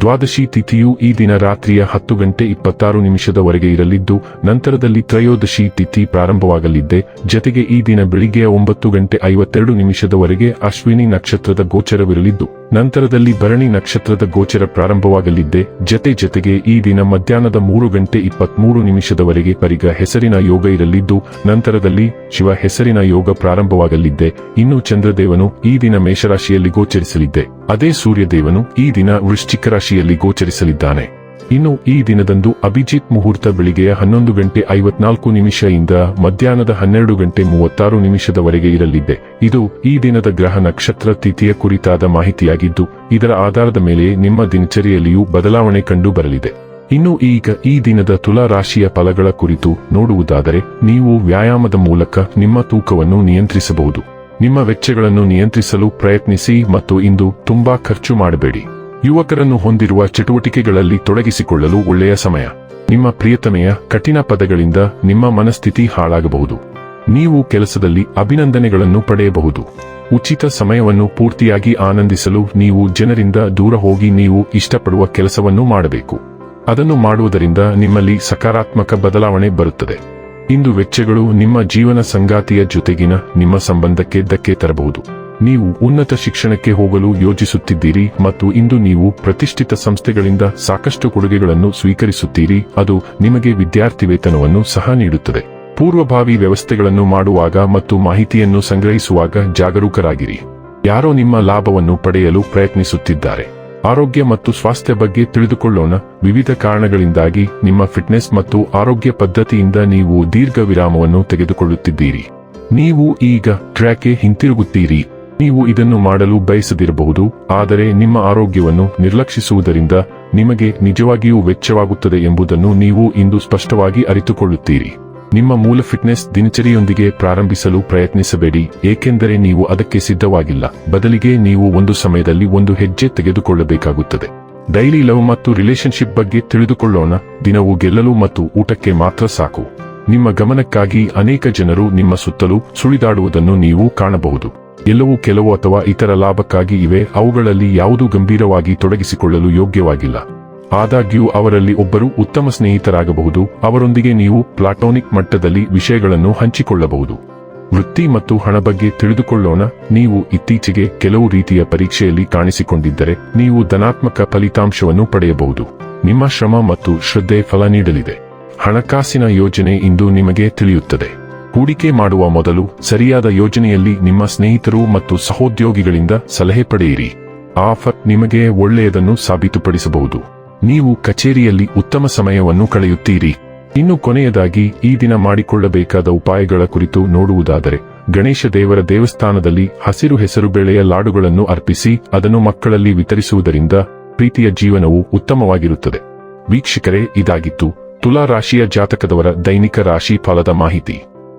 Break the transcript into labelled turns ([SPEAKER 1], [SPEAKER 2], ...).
[SPEAKER 1] ದ್ವಾದಶಿ ತಿಥಿಯು ಈ ದಿನ ರಾತ್ರಿಯ ಹತ್ತು ಗಂಟೆ ಇಪ್ಪತ್ತಾರು ನಿಮಿಷದವರೆಗೆ ಇರಲಿದ್ದು, ನಂತರದಲ್ಲಿ ತ್ರಯೋದಶಿ ತಿಥಿ ಪ್ರಾರಂಭವಾಗಲಿದ್ದೆ. ಜತೆಗೆ ಈ ದಿನ ಬೆಳಿಗ್ಗೆಯ ಒಂಬತ್ತು ಗಂಟೆ ಐವತ್ತೆರಡು ನಿಮಿಷದವರೆಗೆ ಅಶ್ವಿನಿ ನಕ್ಷತ್ರದ ಗೋಚರವಿರಲಿದ್ದು ನಂತರದಲ್ಲಿ ಭರಣಿ ನಕ್ಷತ್ರದ ಗೋಚರ ಪ್ರಾರಂಭವಾಗಲಿದ್ದೆ. ಜತೆ ಜತೆಗೆ ಈ ದಿನ ಮಧ್ಯಾಹ್ನದ ಮೂರು ಗಂಟೆ ಇಪ್ಪತ್ಮೂರು ನಿಮಿಷದವರೆಗೆ ಪರಿಗ ಹೆಸರಿನ ಯೋಗ ಇರಲಿದ್ದು, ನಂತರದಲ್ಲಿ ಶಿವ ಹೆಸರಿನ ಯೋಗ ಪ್ರಾರಂಭವಾಗಲಿದ್ದೆ. ಇನ್ನು ಚಂದ್ರದೇವನು ಈ ದಿನ ಮೇಷರಾಶಿಯಲ್ಲಿ ಗೋಚರಿಸಲಿದ್ದೆ. ಅದೇ ಸೂರ್ಯದೇವನು ಈ ದಿನ ವೃಶ್ಚಿಕ ರಾಶಿಯಲ್ಲಿ ಗೋಚರಿಸಲಿದ್ದಾನೆ. ಇನ್ನು ಈ ದಿನದಂದು ಅಭಿಜಿತ್ ಮುಹೂರ್ತ ಬೆಳಿಗ್ಗೆ ಹನ್ನೊಂದು ಗಂಟೆ ಐವತ್ನಾಲ್ಕು ನಿಮಿಷದಿಂದ ಮಧ್ಯಾಹ್ನದ ಹನ್ನೆರಡು ಗಂಟೆ ಮೂವತ್ತಾರು ನಿಮಿಷದವರೆಗೆ ಇರಲಿದೆ. ಇದು ಈ ದಿನದ ಗ್ರಹ ನಕ್ಷತ್ರ ತಿಥಿಯ ಕುರಿತಾದ ಮಾಹಿತಿಯಾಗಿದ್ದು, ಇದರ ಆಧಾರದ ಮೇಲೆ ನಿಮ್ಮ ದಿನಚರಿಯಲ್ಲಿಯೂ ಬದಲಾವಣೆ ಕಂಡು ಬರಲಿದೆ ಇನ್ನು ಈಗ ಈ ದಿನದ ತುಲಾ ರಾಶಿಯ ಫಲಗಳ ಕುರಿತು ನೋಡುವುದಾದರೆ, ನೀವು ವ್ಯಾಯಾಮದ ಮೂಲಕ ನಿಮ್ಮ ತೂಕವನ್ನು ನಿಯಂತ್ರಿಸಬಹುದು. ನಿಮ್ಮ ವೆಚ್ಚಗಳನ್ನು ನಿಯಂತ್ರಿಸಲು ಪ್ರಯತ್ನಿಸಿ ಮತ್ತು ಇಂದು ತುಂಬಾ ಖರ್ಚು ಮಾಡಬೇಡಿ. ಯುವಕರನ್ನು ಹೊಂದಿರುವ ಚಟುವಟಿಕೆಗಳಲ್ಲಿ ತೊಡಗಿಸಿಕೊಳ್ಳಲು ಒಳ್ಳೆಯ ಸಮಯ. ನಿಮ್ಮ ಪ್ರಿಯತಮೆಯ ಕಠಿಣ ಪದಗಳಿಂದ ನಿಮ್ಮ ಮನಸ್ಥಿತಿ ಹಾಳಾಗಬಹುದು. ನೀವು ಕೆಲಸದಲ್ಲಿ ಅಭಿನಂದನೆಗಳನ್ನು ಪಡೆಯಬಹುದು. ಉಚಿತ ಸಮಯವನ್ನು ಪೂರ್ತಿಯಾಗಿ ಆನಂದಿಸಲು ನೀವು ಜನರಿಂದ ದೂರ ಹೋಗಿ ನೀವು ಇಷ್ಟಪಡುವ ಕೆಲಸವನ್ನು ಮಾಡಬೇಕು. ಅದನ್ನು ಮಾಡುವುದರಿಂದ ನಿಮ್ಮಲ್ಲಿ ಸಕಾರಾತ್ಮಕ ಬದಲಾವಣೆ ಬರುತ್ತದೆ. ಇಂದು ವೆಚ್ಚಗಳು ನಿಮ್ಮ ಜೀವನ ಸಂಗಾತಿಯ ಜೊತೆಗಿನ ನಿಮ್ಮ ಸಂಬಂಧಕ್ಕೆ ಧಕ್ಕೆ ತರಬಹುದು. ನೀವು ಉನ್ನತ ಶಿಕ್ಷಣಕ್ಕೆ ಹೋಗಲು ಯೋಜಿಸುತ್ತಿದ್ದೀರಿ ಮತ್ತು ಇಂದು ನೀವು ಪ್ರತಿಷ್ಠಿತ ಸಂಸ್ಥೆಗಳಿಂದ ಸಾಕಷ್ಟು ಕೊಡುಗೆಗಳನ್ನು ಸ್ವೀಕರಿಸುತ್ತೀರಿ, ಅದು ನಿಮಗೆ ವಿದ್ಯಾರ್ಥಿ ವೇತನವನ್ನು ಸಹ ನೀಡುತ್ತದೆ. ಪೂರ್ವಭಾವಿ ವ್ಯವಸ್ಥೆಗಳನ್ನು ಮಾಡುವಾಗ ಮತ್ತು ಮಾಹಿತಿಯನ್ನು ಸಂಗ್ರಹಿಸುವಾಗ ಜಾಗರೂಕರಾಗಿರಿ. ಯಾರೋ ನಿಮ್ಮ ಲಾಭವನ್ನು ಪಡೆಯಲು ಪ್ರಯತ್ನಿಸುತ್ತಿದ್ದಾರೆ. ಆರೋಗ್ಯ ಮತ್ತು ಸ್ವಾಸ್ಥ್ಯ ಬಗ್ಗೆ ತಿಳಿದುಕೊಳ್ಳೋಣ. ವಿವಿಧ ಕಾರಣಗಳಿಂದಾಗಿ ನಿಮ್ಮ ಫಿಟ್ನೆಸ್ ಮತ್ತು ಆರೋಗ್ಯ ಪದ್ಧತಿಯಿಂದ ನೀವು ದೀರ್ಘ ವಿರಾಮವನ್ನು ತೆಗೆದುಕೊಳ್ಳುತ್ತಿದ್ದೀರಿ. ನೀವು ಈಗ ಟ್ರ್ಯಾಕ್ಗೆ ಹಿಂತಿರುಗುತ್ತೀರಿ. ನೀವು ಇದನ್ನು ಮಾಡಲು ಬಯಸದಿರಬಹುದು, ಆದರೆ ನಿಮ್ಮ ಆರೋಗ್ಯವನ್ನು ನಿರ್ಲಕ್ಷಿಸುವುದರಿಂದ ನಿಮಗೆ ನಿಜವಾಗಿಯೂ ವೆಚ್ಚವಾಗುತ್ತದೆ ಎಂಬುದನ್ನು ನೀವು ಇಂದು ಸ್ಪಷ್ಟವಾಗಿ ಅರಿತುಕೊಳ್ಳುತ್ತೀರಿ. ನಿಮ್ಮ ಮೂಲ ಫಿಟ್ನೆಸ್ ದಿನಚರಿಯೊಂದಿಗೆ ಪ್ರಾರಂಭಿಸಲು ಪ್ರಯತ್ನಿಸಬೇಡಿ, ಏಕೆಂದರೆ ನೀವು ಅದಕ್ಕೆ ಸಿದ್ಧವಾಗಿಲ್ಲ. ಬದಲಿಗೆ ನೀವು ಒಂದು ಸಮಯದಲ್ಲಿ ಒಂದು ಹೆಜ್ಜೆ ತೆಗೆದುಕೊಳ್ಳಬೇಕಾಗುತ್ತದೆ. ಡೈಲಿ ಲವ್ ಮತ್ತು ರಿಲೇಶನ್ಶಿಪ್ ಬಗ್ಗೆ ತಿಳಿದುಕೊಳ್ಳೋಣ, ದಿನವು ಗೆಲ್ಲಲು ಮತ್ತು ಊಟಕ್ಕೆ ಮಾತ್ರ ಸಾಕು. ನಿಮ್ಮ ಗಮನಕ್ಕಾಗಿ ಅನೇಕ ಜನರು ನಿಮ್ಮ ಸುತ್ತಲೂ ಸುಳಿದಾಡುವುದನ್ನು ನೀವು ಕಾಣಬಹುದು. ಎಲ್ಲವೂ ಕೆಲವು ಅಥವಾ ಇತರ ಲಾಭಕ್ಕಾಗಿ ಇವೆ, ಅವುಗಳಲ್ಲಿ ಯಾವುದೂ ಗಂಭೀರವಾಗಿ ತೊಡಗಿಸಿಕೊಳ್ಳಲು ಯೋಗ್ಯವಾಗಿಲ್ಲ. ಆದಾಗ್ಯೂ, ಅವರಲ್ಲಿ ಒಬ್ಬರು ಉತ್ತಮ ಸ್ನೇಹಿತರಾಗಬಹುದು, ಅವರೊಂದಿಗೆ ನೀವು ಪ್ಲಾಟೋನಿಕ್ ಮಟ್ಟದಲ್ಲಿ ವಿಷಯಗಳನ್ನು ಹಂಚಿಕೊಳ್ಳಬಹುದು. ವೃತ್ತಿ ಮತ್ತು ಹಣ ಬಗ್ಗೆ ತಿಳಿದುಕೊಳ್ಳೋಣ, ನೀವು ಇತ್ತೀಚೆಗೆ ಕೆಲವು ರೀತಿಯ ಪರೀಕ್ಷೆಯಲ್ಲಿ ಕಾಣಿಸಿಕೊಂಡಿದ್ದರೆ, ನೀವು ಧನಾತ್ಮಕ ಫಲಿತಾಂಶವನ್ನು ಪಡೆಯಬಹುದು. ನಿಮ್ಮ ಶ್ರಮ ಮತ್ತು ಶ್ರದ್ಧೆ ಫಲ ನೀಡಲಿದೆ. ಹಣಕಾಸಿನ ಯೋಜನೆ ಇಂದು ನಿಮಗೆ ತಿಳಿಯುತ್ತದೆ. ಹೂಡಿಕೆ ಮಾಡುವ ಮೊದಲು ಸರಿಯಾದ ಯೋಜನೆಯಲ್ಲಿ ನಿಮ್ಮ ಸ್ನೇಹಿತರು ಮತ್ತು ಸಹೋದ್ಯೋಗಿಗಳಿಂದ ಸಲಹೆ ಪಡೆಯಿರಿ. ಆಫರ್ ನಿಮಗೆ ಒಳ್ಳೆಯದನ್ನು ಸಾಬೀತುಪಡಿಸಬಹುದು. ನೀವು ಕಚೇರಿಯಲ್ಲಿ ಉತ್ತಮ ಸಮಯವನ್ನು ಕಳೆಯುತ್ತೀರಿ. ಇನ್ನು ಕೊನೆಯದಾಗಿ ಈ ದಿನ ಮಾಡಿಕೊಳ್ಳಬೇಕಾದ ಉಪಾಯಗಳ ಕುರಿತು ನೋಡುವುದಾದರೆ, ಗಣೇಶ ದೇವರ ದೇವಸ್ಥಾನದಲ್ಲಿ ಹಸಿರು ಹೆಸರು ಬೆಳೆಯ ಲಾಡುಗಳನ್ನು ಅರ್ಪಿಸಿ ಅದನ್ನು ಮಕ್ಕಳಲ್ಲಿ ವಿತರಿಸುವುದರಿಂದ ಪ್ರೀತಿಯ ಜೀವನವು ಉತ್ತಮವಾಗಿರುತ್ತದೆ. ವೀಕ್ಷಕರೇ, ಇದಾಗಿತ್ತು ತುಲಾ ರಾಶಿಯ ಜಾತಕದವರ ದೈನಿಕ ರಾಶಿ ಫಲದ ಮಾಹಿತಿ.